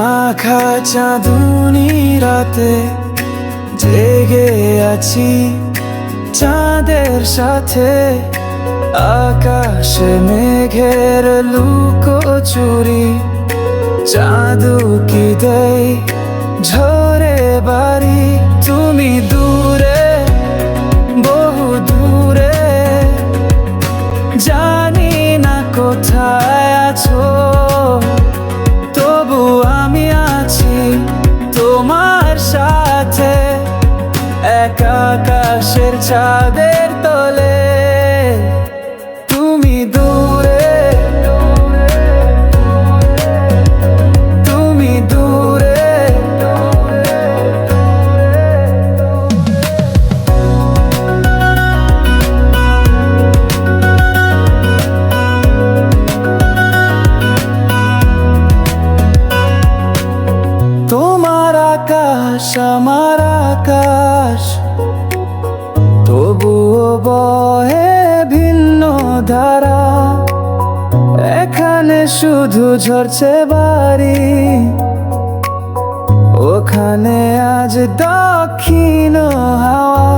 মাখা চাঁদুনি রাতে জেগে আছি চাঁদের সাথে আকাশে মেঘের লুকো চুরি চাঁদু কি দেয় ঝরে চাঁদের তলে তুমি দূরে তুমি দূরে। তোমার আকাশ আমার আকাশ বহে ভিন্ন ধারা। এখানে শুধু ঝরছে বাড়ি। ওখানে আজ দক্ষিণ হাওয়া।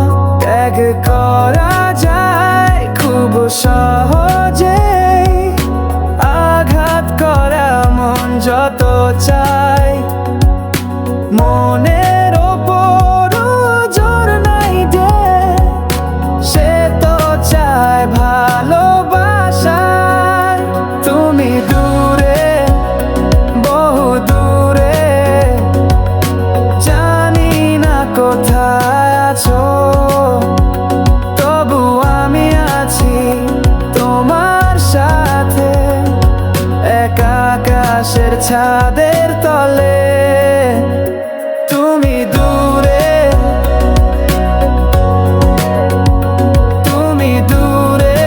ত্যাগ করা যায় খুব সহজে। আঘাত করা মন যত চায়। মনের ছাদের তলে তুমি দূরে তুমি দূরে।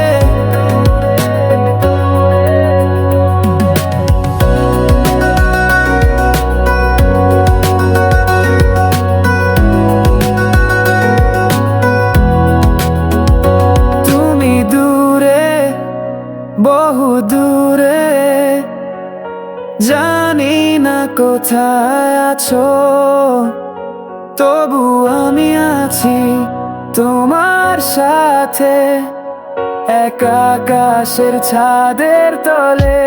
তুমি দূরে বহু দূরে। জানি না কোথায় আছো তবু আমি আছি তোমার সাথে এক আকাশের ছাদের তলে।